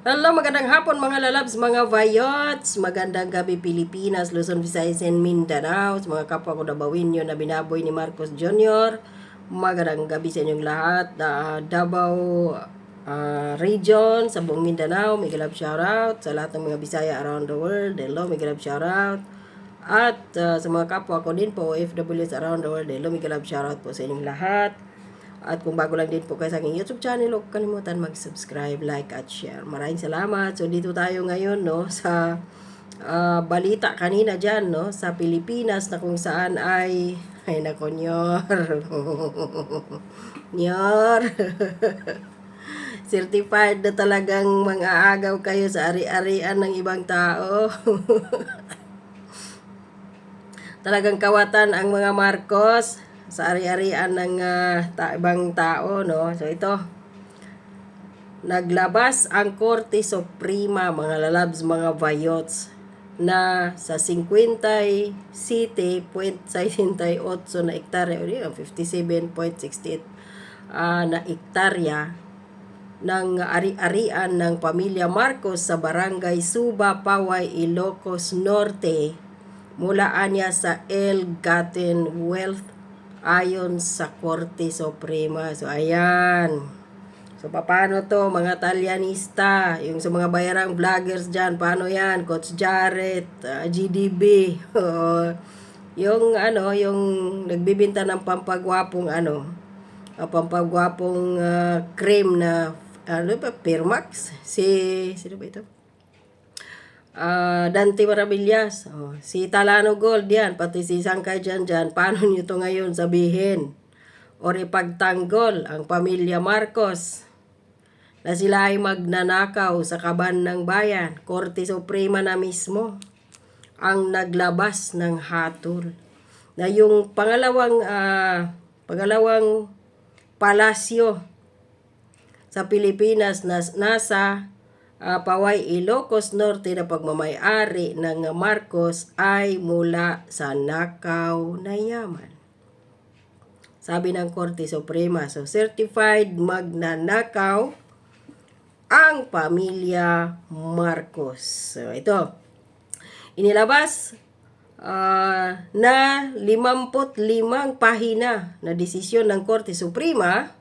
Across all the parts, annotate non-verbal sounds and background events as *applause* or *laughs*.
Hello, magandang hapon mga lalabs, mga vayots. Magandang gabi Pilipinas, Luzon, Visayas, and Mindanao. Sa mga kapwa ko Dabawinyo na binaboy ni Marcos Jr. Magandang gabi sa inyong lahat. Da, Davao ah, region, sa buong Mindanao, may galab shoutout. Sa lahat ng mga Bisaya around the world, hello, may galab shoutout. At ah, sa mga kapwa ko din po, OFWs around the world, hello, may galab shoutout po sa inyong lahat. At kung bago lang din po kayo sa aking YouTube channel, huwag kalimutan mag-subscribe, like, at share. Maraming salamat. So, dito tayo ngayon, no, sa ah, balita kanina dyan, no, sa Pilipinas na kung saan ay, ay nako, nyor. *laughs* nyor. *laughs* Certified na talagang mga agaw kayo sa ari-arian ng ibang tao. *laughs* talagang kawatan ang mga Marcos sa ari-arian ng ah, ta- ibang tao, no? So ito, naglabas ang Korte Suprema, mga lalabs, mga vayots, na sa 57.68 *laughs* na ektarya, o di, 57.68 ah, na ektarya ng ari-arian ng pamilya Marcos sa barangay Suba, Paway, Ilocos Norte mula anya sa El Gaten Wealth ayon sa Korte Suprema. So, ayan. So, paano to, mga Talyanista, yung sa mga bayarang vloggers dyan, paano yan? Coach Jarrett, ah, GDB, *laughs* yung ano, yung nagbibinta ng pampagwapong ano, uh, pampagwapong ah, cream na, ano ba, Permax? Si, sino ba ito? Ah, Dante Maravillas, oh, si Talano Gold yan, pati si Sangkay dyan dyan, paano nyo to ngayon sabihin? O ipagtanggol ang pamilya Marcos na sila ay magnanakaw sa kaban ng bayan, Korte Suprema na mismo ang naglabas ng hatol. Na yung pangalawang ah, pangalawang palasyo sa Pilipinas na nasa ah, Paway Ilocos Norte na pagmamayari ng Marcos ay mula sa nakaw na yaman. Sabi ng Korte Suprema, so certified magnanakaw ang pamilya Marcos. So ito, inilabas ah, na 55 pahina na desisyon ng Korte Suprema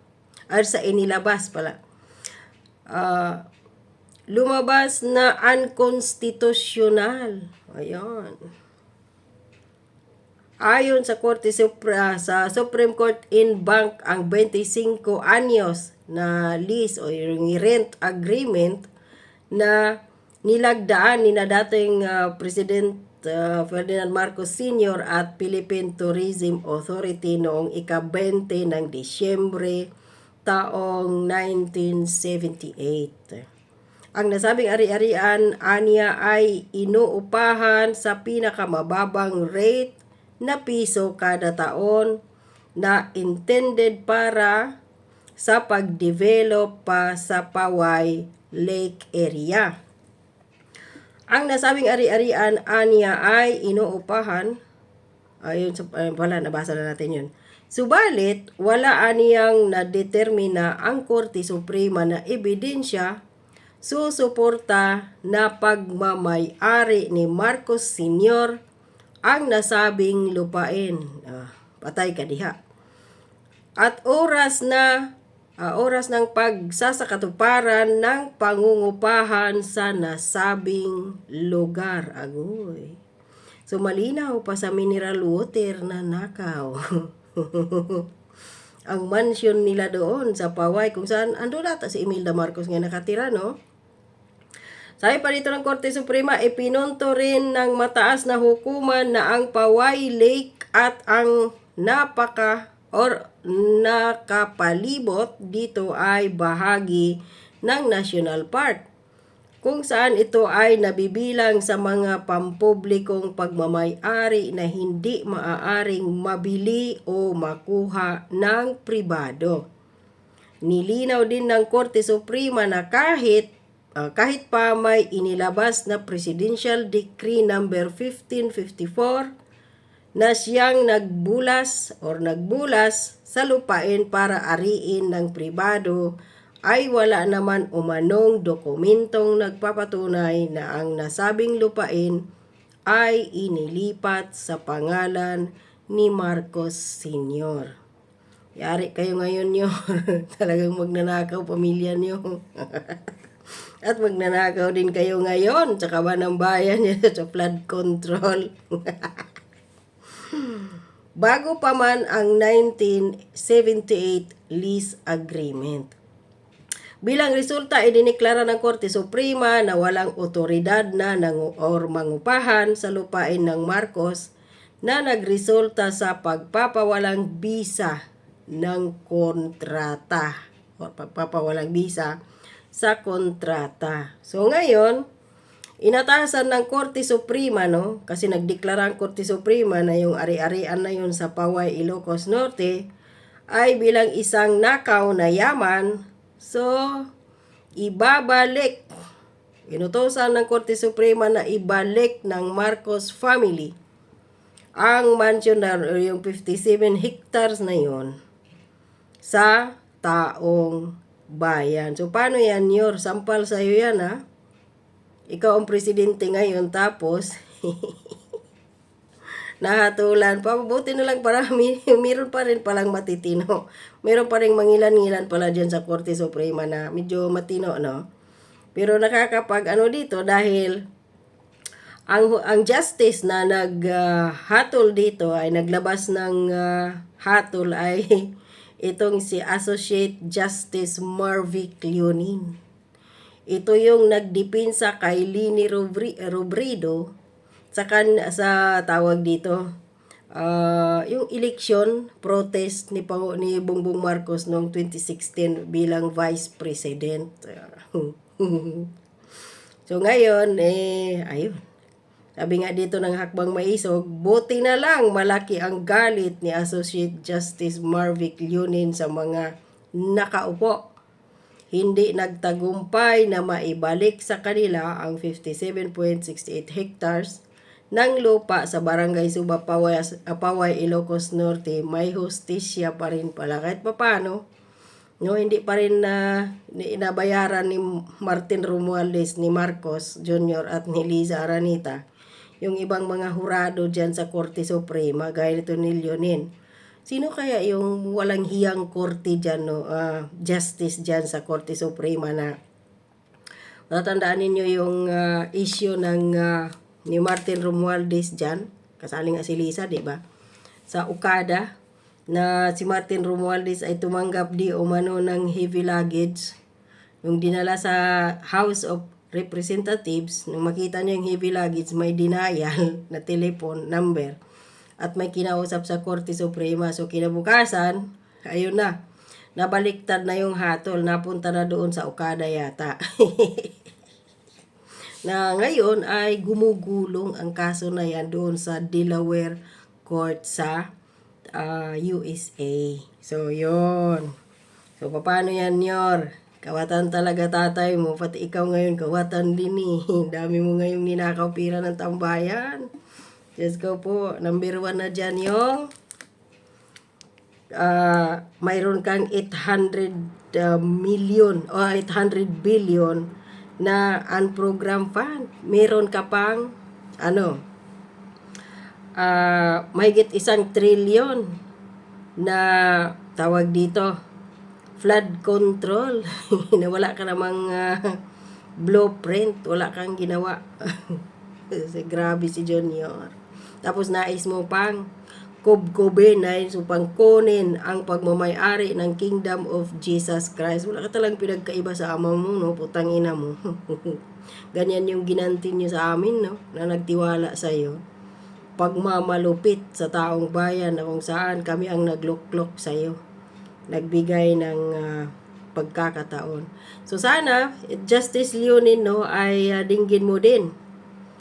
ay sa inilabas pala. Ah, lumabas na unconstitutional. Ayan. Ayon sa Korte Supra, sa Supreme Court in Bank ang 25 anyos na lease o rent agreement na nilagdaan ni na dating ah, President ah, Ferdinand Marcos Sr. at Philippine Tourism Authority noong ika-20 ng Disyembre taong 1978. Ang nasabing ari-arian aniya ay inuupahan sa pinakamababang rate na piso kada taon na intended para sa pag-develop pa sa Paway Lake area. Ang nasabing ari-arian aniya ay inuupahan ayun sa ayun pala nabasa na natin yun. Subalit, wala aniyang nadetermina ang Korte Suprema na ebidensya susuporta na pagmamay-ari ni Marcos Sr. ang nasabing lupain. Ah, patay ka diha. At oras na ah, oras ng pagsasakatuparan ng pangungupahan sa nasabing lugar. Agoy. So malinaw pa sa mineral water na nakaw. *laughs* ang mansion nila doon sa Paway kung saan ando data si Imelda Marcos nga nakatira no. Sabi pa dito ng Korte Suprema, ipinunto rin ng mataas na hukuman na ang Paway Lake at ang napaka or nakapalibot dito ay bahagi ng National Park kung saan ito ay nabibilang sa mga pampublikong pagmamay-ari na hindi maaaring mabili o makuha ng pribado. Nilinaw din ng Korte Suprema na kahit ah, kahit pa may inilabas na Presidential Decree number 1554 na siyang nagbulas or nagbulas sa lupain para ariin ng pribado ay wala naman umanong dokumentong nagpapatunay na ang nasabing lupain ay inilipat sa pangalan ni Marcos Sr. Yari kayo ngayon nyo. *laughs* Talagang magnanakaw pamilya nyo. *laughs* At magnanakaw din kayo ngayon sa kaban ng bayan *laughs* sa flood control. *laughs* Bago pa man ang 1978 lease agreement. Bilang resulta, idiniklara ng Korte Suprema na walang otoridad na nang or mangupahan sa lupain ng Marcos na nagresulta sa pagpapawalang bisa ng kontrata o pagpapawalang bisa sa kontrata. So ngayon, inatasan ng Korte Suprema no? Kasi nagdeklara ang Korte Suprema na yung ari-arian na yun sa Paway Ilocos Norte ay bilang isang nakaw na yaman. So ibabalik. Inutosan ng Korte Suprema na ibalik ng Marcos family ang mansion na yung 57 hectares na yon sa taong bayan. So, paano yan, Yor? Sampal sa'yo yan, ha? Ikaw ang presidente ngayon, tapos, *laughs* nahatulan pa. Na lang para may, meron pa rin palang matitino. Meron pa rin mangilan-ngilan pala dyan sa Korte Suprema na medyo matino, no? Pero nakakapag ano dito dahil ang ang justice na naghatol dito ay naglabas ng ah, hatol ay *laughs* itong si Associate Justice Marvic Leonin. Ito yung nagdipinsa kay Lini Robredo sa kan sa tawag dito ah, yung election protest ni Pangu ni Bongbong Marcos noong 2016 bilang vice president. *laughs* so ngayon eh ayun sabi nga dito ng Hakbang Maisog, buti na lang malaki ang galit ni Associate Justice Marvic Leonin sa mga nakaupo. Hindi nagtagumpay na maibalik sa kanila ang 57.68 hectares ng lupa sa Barangay Suba, Paway, Paway Ilocos Norte. May hustisya pa rin pala. Kahit papano, no, hindi pa rin na inabayaran ni Martin Romualdez, ni Marcos Jr. at ni Liza Aranita yung ibang mga hurado dyan sa Korte Suprema, gaya nito ni Leonin. Sino kaya yung walang hiyang korte dyan, no? ah, justice dyan sa Korte Suprema na Tatandaan ninyo yung ah, issue ng ah, ni Martin Romualdez dyan. Kasali nga si Lisa, di ba? Sa Okada, na si Martin Romualdez ay tumanggap di umano ng heavy luggage. Yung dinala sa House of Representatives, nung makita niya yung heavy luggage, may denial *laughs* na telephone number at may kinausap sa Korte Suprema. So kinabukasan, ayun na, nabaliktad na yung hatol, napunta na doon sa Okada yata. *laughs* na ngayon ay gumugulong ang kaso na yan doon sa Delaware Court sa ah, USA. So, yon So, paano yan, Yor? Kawatan talaga tatay mo, pati ikaw ngayon, kawatan din eh. *laughs* Dami mo ngayong ninakaw pira ng tambayan. Just go po, number one na dyan yung ah mayroon kang 800 uh, million o 800 billion na unprogrammed fund. Meron ka pang ano ah mahigit isang trillion na tawag dito flood control. *laughs* Wala ka namang ah, blueprint. Wala kang ginawa. *laughs* Kasi grabe si Junior. Tapos nais mo pang kubkubin nais mo pang kunin ang pagmamayari ng kingdom of Jesus Christ. Wala ka talang pinagkaiba sa ama mo no? Putang ina mo. *laughs* Ganyan yung ginanti niyo sa amin no? Na nagtiwala sa iyo pagmamalupit sa taong bayan na kung saan kami ang nagluklok sa iyo nagbigay ng ah, pagkakataon. So sana Justice Leonin no ay ah, dinggin mo din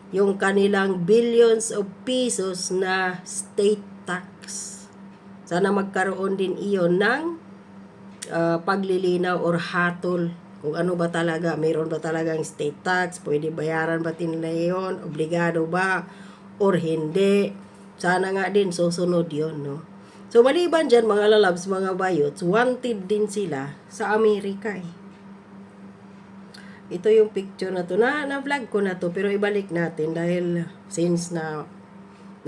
yung kanilang billions of pesos na state tax. Sana magkaroon din iyon ng ah, paglilinaw or hatol kung ano ba talaga, mayroon ba talagang state tax, pwede bayaran ba nila yun, obligado ba, or hindi. Sana nga din susunod yon no? So, maliban dyan, mga lalabs, mga bayots, wanted din sila sa Amerika eh. ito yung picture na to. Na, na-vlog ko na to, pero ibalik natin dahil since na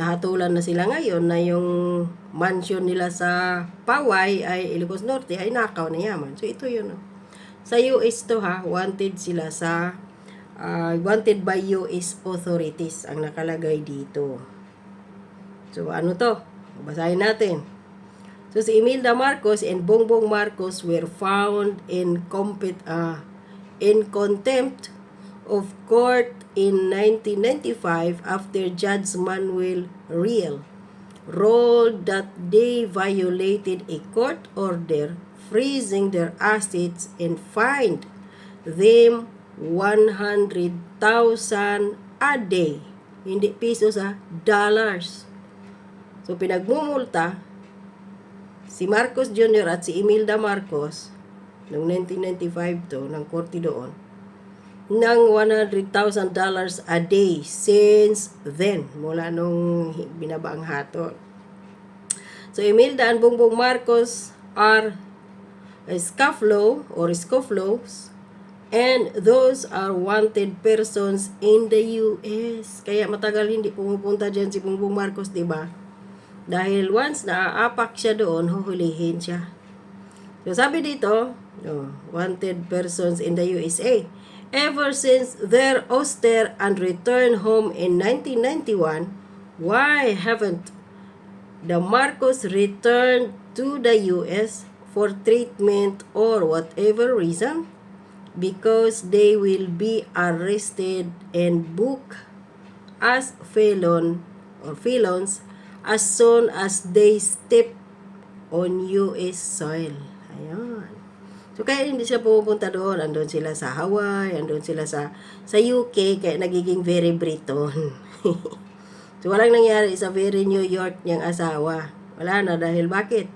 nahatulan na sila ngayon na yung mansion nila sa Paway ay Ilocos Norte ay nakaw na yaman. So ito yun. oh. Sa US to ha, wanted sila sa ah, wanted by US authorities ang nakalagay dito. So ano to? Basahin natin. So si Imelda Marcos and Bongbong Marcos were found in compet ah, in contempt of court in 1995 after Judge Manuel Real ruled that they violated a court order freezing their assets and fined them 100,000 a day. Hindi pesos ha, dollars. So pinagmumulta si Marcos Jr. at si Imelda Marcos noong 1995 to ng korte doon ng $100,000 a day since then mula nung binaba ang hatol. So Imelda and Bongbong Marcos are scufflo or scufflos and those are wanted persons in the US. Kaya matagal hindi pumupunta dyan si Bongbong Marcos, di ba? Dahil once na aapak siya doon, huhulihin siya. So sabi dito, no, wanted persons in the USA. Ever since their ouster and return home in 1991, why haven't the Marcos returned to the US for treatment or whatever reason? Because they will be arrested and booked as felon or felons as soon as they step on US soil. Ayan. So kaya hindi siya pumupunta doon. Andun sila sa Hawaii, andun sila sa sa UK, kaya nagiging very Briton. *laughs* so walang nangyari sa very New York niyang asawa. Wala na dahil bakit?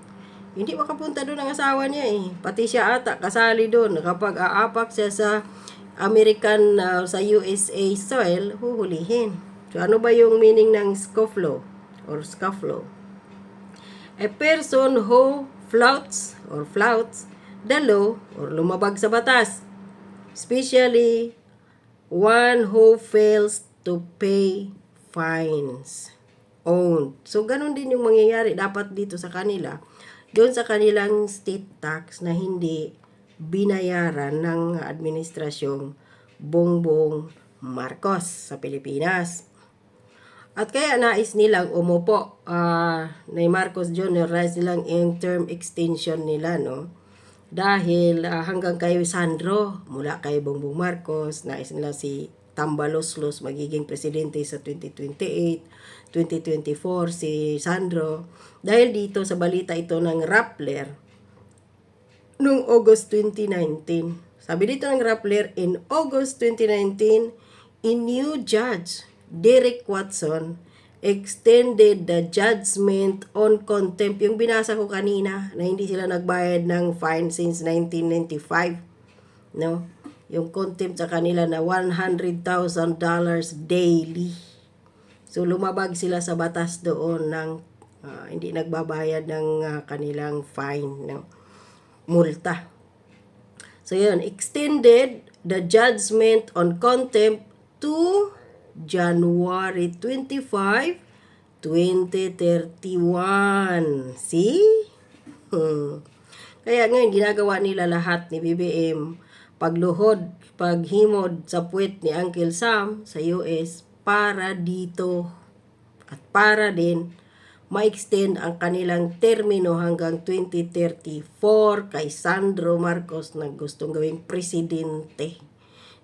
Hindi makapunta doon ang asawa niya eh. Pati siya ata kasali doon. Kapag aapak siya sa American, uh, sa USA soil, huhulihin. So ano ba yung meaning ng scufflo or scufflo? A person who flouts or flouts the law or lumabag sa batas. Especially one who fails to pay fines owned. So, ganun din yung mangyayari dapat dito sa kanila. Doon sa kanilang state tax na hindi binayaran ng administrasyong Bongbong Marcos sa Pilipinas. At kaya nais nilang umupo ah ni Marcos Jr. nais nilang yung term extension nila, no? Dahil ah, hanggang kay Sandro, mula kay Bongbong Marcos, nais nila si Tambaloslos magiging presidente sa 2028, 2024 si Sandro. Dahil dito sa balita ito ng Rappler, noong August 2019. Sabi dito ng Rappler, in August 2019, a new judge, Derek Watson, extended the judgment on contempt. Yung binasa ko kanina na hindi sila nagbayad ng fine since 1995. No? Yung contempt sa kanila na $100,000 daily. So lumabag sila sa batas doon ng ah, hindi nagbabayad ng ah, kanilang fine, no? multa. So yun, extended the judgment on contempt to January 25, 2031. See? Hmm. Kaya ngayon, ginagawa nila lahat ni BBM, pagluhod, paghimod sa puwet ni Uncle Sam sa US para dito at para din ma-extend ang kanilang termino hanggang 2034 kay Sandro Marcos na gustong gawing presidente.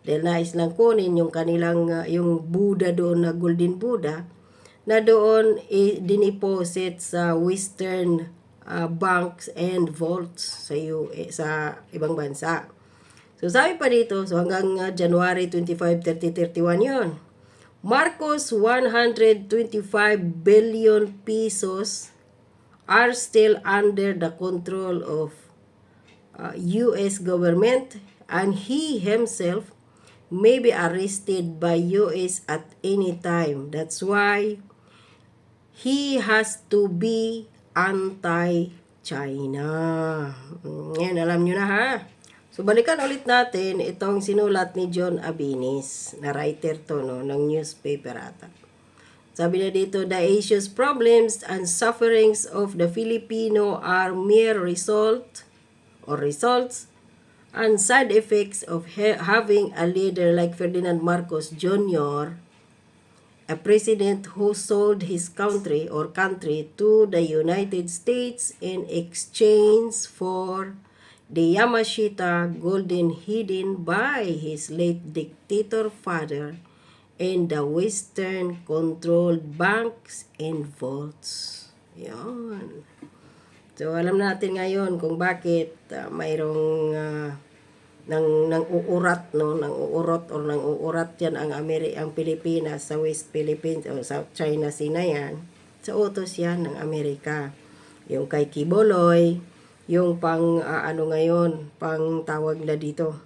Dahil nais lang kunin yung kanilang, uh, yung Buddha doon na Golden Buddha, na doon i- diniposit sa Western uh, banks and vaults sa, U- eh, sa ibang bansa. So sabi pa dito, so hanggang uh, January 25, 3031 yon. Marcos 125 billion pesos are still under the control of uh, US government and he himself may be arrested by US at any time. That's why he has to be anti-China. Mm, Yan, alam nyo na ha. So balikan ulit natin itong sinulat ni John Abinis, na writer to no, ng newspaper ata. Sabi na dito, the issues, problems, and sufferings of the Filipino are mere result or results and side effects of ha- having a leader like Ferdinand Marcos Jr., a president who sold his country or country to the United States in exchange for the Yamashita golden hidden by his late dictator father and the Western controlled banks and vaults. Yan. So alam natin ngayon kung bakit ah, mayroong uh, nang nang uurat no? Nang uurot or nang uurat yan ang Ameri ang Pilipinas sa West Philippines o sa China Sea na yan. Sa utos yan ng Amerika. Yung kay Kiboloy yung pang ah, ano ngayon pang tawag na dito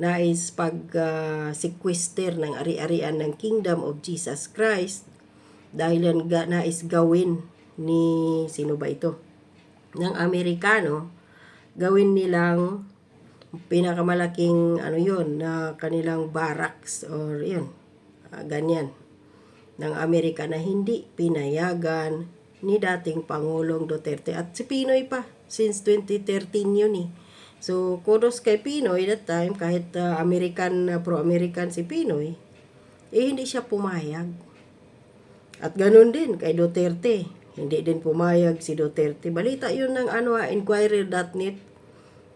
nais pag ah, sequester ng ari-arian ng Kingdom of Jesus Christ dahil yan ga, nais gawin ni sino ba ito ng Amerikano gawin nilang pinakamalaking ano yun na kanilang barracks or yun ah, ganyan. Ng Amerika na hindi pinayagan ni dating Pangulong Duterte. At si Pinoy pa since 2013 yun eh. So kudos kay Pinoy that time kahit ah, American ah, pro-American si Pinoy eh hindi siya pumayag. At ganun din kay Duterte hindi din pumayag si Duterte balita yun ng ano ah, inquirer.net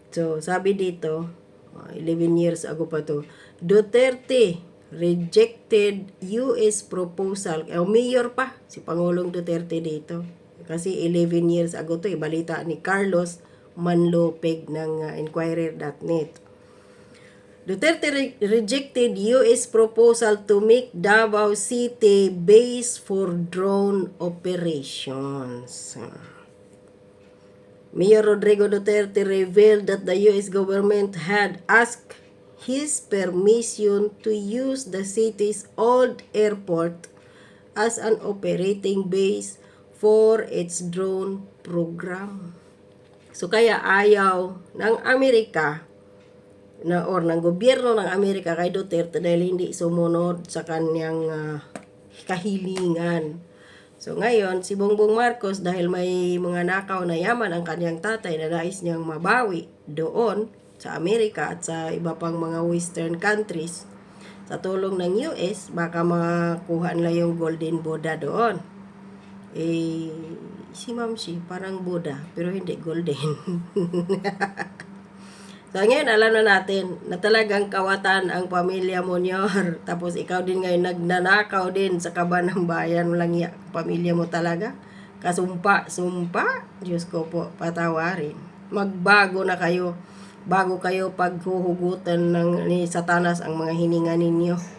So, sabi dito, uh, 11 years ago pa to, Duterte rejected US proposal. Eh, mayor pa si Pangulong Duterte dito. Kasi 11 years ago to, eh, balita ni Carlos Manlopeg ng uh, Inquirer.net. Duterte re- rejected US proposal to make Davao City base for drone operations. Mayor Rodrigo Duterte revealed that the U.S. government had asked his permission to use the city's old airport as an operating base for its drone program. So kaya ayaw ng Amerika na or ng gobyerno ng Amerika kay Duterte dahil hindi sumunod sa kanyang ah, kahilingan. So ngayon, si Bongbong Marcos dahil may mga nakaw na yaman ang kanyang tatay na nais niyang mabawi doon sa Amerika at sa iba pang mga western countries sa tulong ng US, baka makakuha nila yung golden Buddha doon. Eh, si Ma'am Shi, parang Buddha, pero hindi golden. *laughs* So ngayon alam na natin na talagang kawatan ang pamilya Monyor. *laughs* Tapos ikaw din ngayon nagnanakaw din sa kaban ng bayan. Walang iya, pamilya mo talaga. Kasumpa, sumpa. Diyos ko po, patawarin. Magbago na kayo. Bago kayo paghuhugutan ng ni Satanas ang mga hininga ninyo.